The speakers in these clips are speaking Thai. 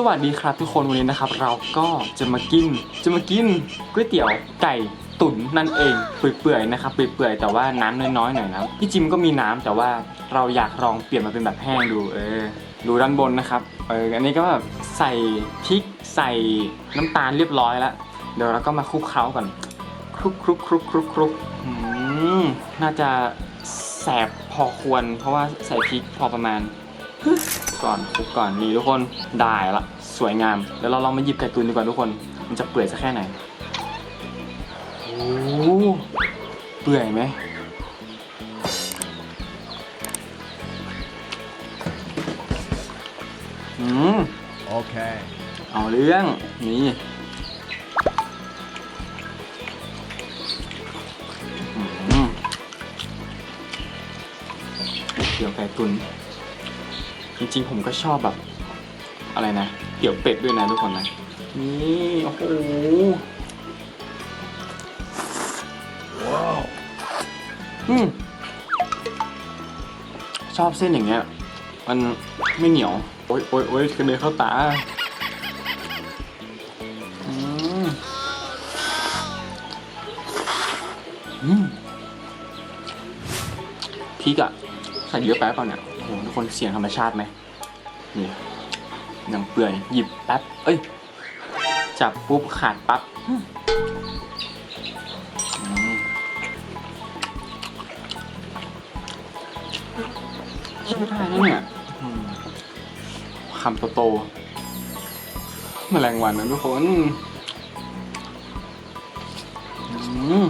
สวัสดีครับทุกคนวันนี้นะครับเราก็จะมากินจะมากินก๋วยเตี๋ยวไก่ตุ๋นนั่นเองเปื่อยๆนะครับเปื่อยๆแต่ว่าน้ำน้อยๆหน่อยนะพี่จิมก็มีน้ำแต่ว่าเราอยากลองเปลี่ยนมาเป็นแบบแห้งดูเออดูด้านบนนะครับเอออันนี้ก็แบบใส่พริกใส่น้ำตาลเรียบร้อยแล้วเดี๋ยวเราก็มาคลุกเคล้าก่อนคลุกคลุกคลุกคลุกคลุกอืมน่าจะแสบพอควร เพราะว่าใส่พริกพอประมาณ ก่อนคลุกก่อนนี่ทุกคนได้ละสวยงามเดี๋ยวเราลองมาหยิบไก่ตุนดีกว่าทุกคน มันจะเปื่อยสักแค่ไหนโอ้เปื่อยไหมอืม Okay. เอาเรื่องนี่อืมเดี๋ยวไก่ตุน จริงๆผมก็ชอบแบบ อะไรนะเกี่ยวเป็ดด้วยนะทุกคนนะ นี่โอ้โห Wow. อืมชอบเส้นอย่างเงี้ย มันไม่เหนียว โอ๊ยโอ๊ยโอ๊ยกระเด็นเข้าตาอืมอืมพริกอะใส่เยอะไปเปล่าเนี่ย คนเสียงธรรมชาติไหมนี่ยังเปื่อยหยิบแป๊บ เอ้ย จับปุ๊บขาดปั๊บอืมอืมใช่ได้นะเนี่ยคำโตๆแมลงวันนะทุกคน อืม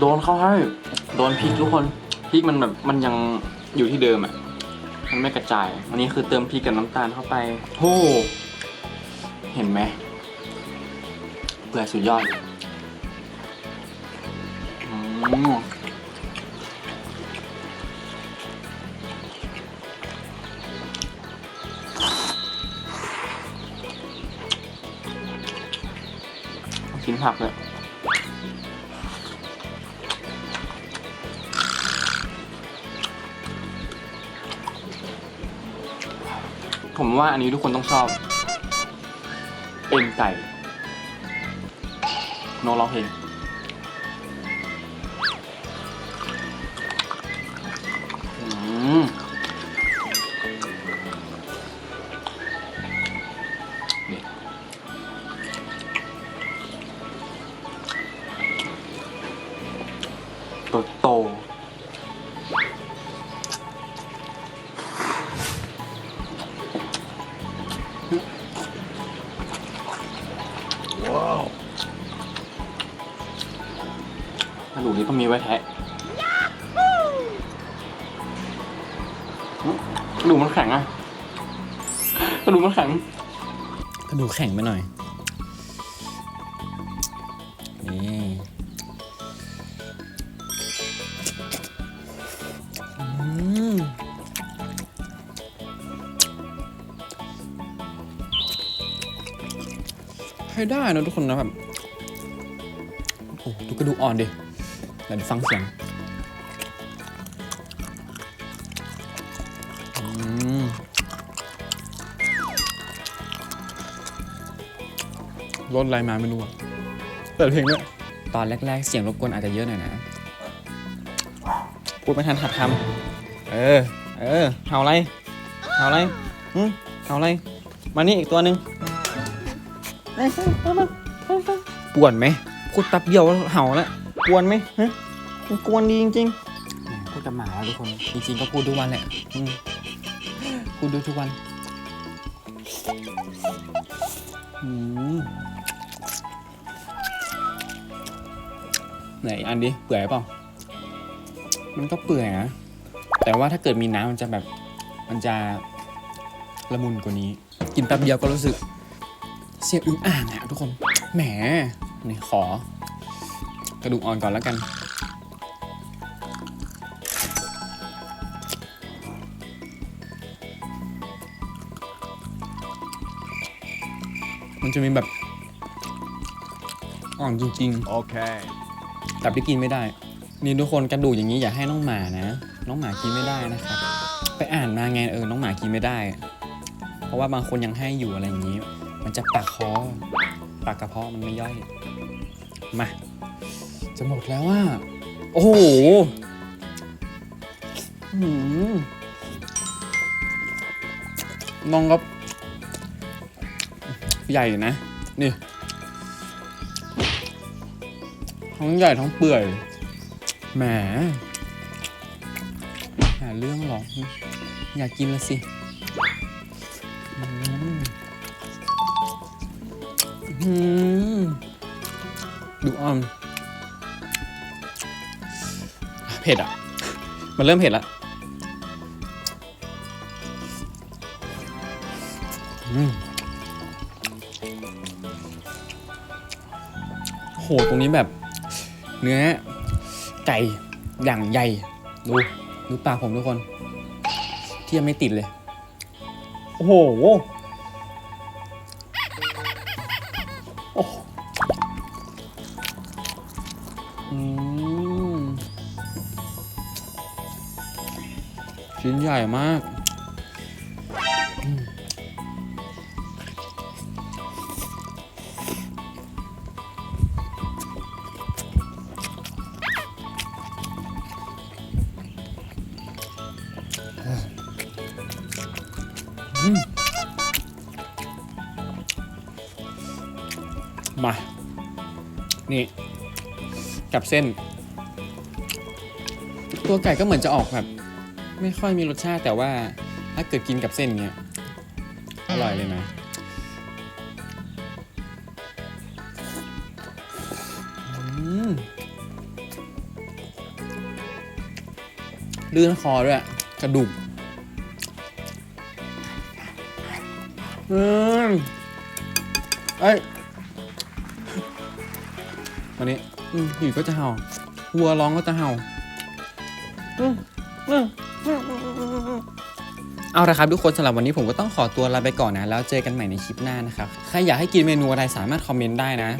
โดนเข้าให้ โดนพริกทุกคน พริกมันแบบมันยังอยู่ที่เดิมอะ มันไม่กระจาย อันนี้คือเติมพริกกับน้ำตาลเข้าไปโอ้เห็นไหมเปื่อยสุดยอดอืมกินผักเลย ผมว่าอันนี้ทุกคนต้องชอบ เอ็นไก่น้องร้องเพลงนี่โต ดูกนี้ต้องมีไว้แทะกระดูกมันแข็งอะกระดูกมันแข็งกระดูกแข็งไปหน่อย นี่อืมให้ได้นะทุกคนนะแบบโอ้โหดูกระดูกอ่อนดิ เดี๋ยวฟังเสียงอืมรถอะไรมาไม่รู้อะเปิดเพลงด้วยตอนแรก ๆ เสียงรบกวนอาจจะเยอะหน่อยนะ พูดไม่ทันหัดคำเออ เออเห่าอะไรเห่าอะไรหึเห่าอะไร มานี่อีกตัวหนึ่งเอ้ยมามาปวนไหมพูดแป๊บเดียวแล้วเห่าแล้วกวนไหมฮะ มันกวนดีจริงๆพูดกับหมาแล้วทุกคน จริงๆก็พูดทุกวันแหละอืมพูดดูทุกวันอืมไหนอันดิเปื่อยเปล่า มันก็เปื่อยนะแต่ว่าถ้าเกิดมีน้ำมันจะแบบ มันจะละมุนกว่านี้ กินแป๊บเดียวก็รู้สึก เสียงอึ้งอ่างอะทุกคน แหมนี่ขอ กระดูกอ่อนก่อนแล้วกัน มันจะมีแบบ อ่อนจริงๆ Okay. แต่ที่กินไม่ได้ นี่ทุกคนกระดูกอย่างนี้อย่าให้น้องหมานะ น้องหมากินไม่ได้นะครับ ไปอ่านมาไงเออ น้องหมากินไม่ได้ เพราะว่าบางคนยังให้อยู่อะไรอย่างนี้ มันจะปากคอ ปากกระเพาะมันไม่ย่อย มา จะหมดแล้วว่า โอ้โหอื้อหือน้องก็ ใหญ่นะ นี่ ทั้งใหญ่ทั้งเปื่อย แหม หาเรื่องหรอ อยากกินละสิดูอ้อมเผ็ดอะ มันเริ่มเผ็ดล้วอืม โหตรงนี้แบบ เนื้อไก่อย่างใหญ่ ดูดูปากผมทุกคนที่ยังไม่ติดเลย โอ้โหโอ้ชิ้นใหญ่มาก มา นี่ กับเส้น ตัวไก่ก็เหมือนจะออกแบบ ไม่ค่อยมีรสชาติแต่ว่า ถ้าเกิดกินกับเส้นเนี้ย อร่อยเลยนะอืมลื่นคอด้วย กระดูก อืมเอ้ยวันนี้อืมอยู่ก็จะเห่าวัวร้องก็จะเห่าอืมอืม เอาละครับทุกคนสำหรับวันนี้ผมก็ต้องขอตัวลาไปก่อนนะ แล้วเจอกันใหม่ในคลิปหน้านะครับ ใครอยากให้กินเมนูอะไรสามารถคอมเมนต์ได้นะ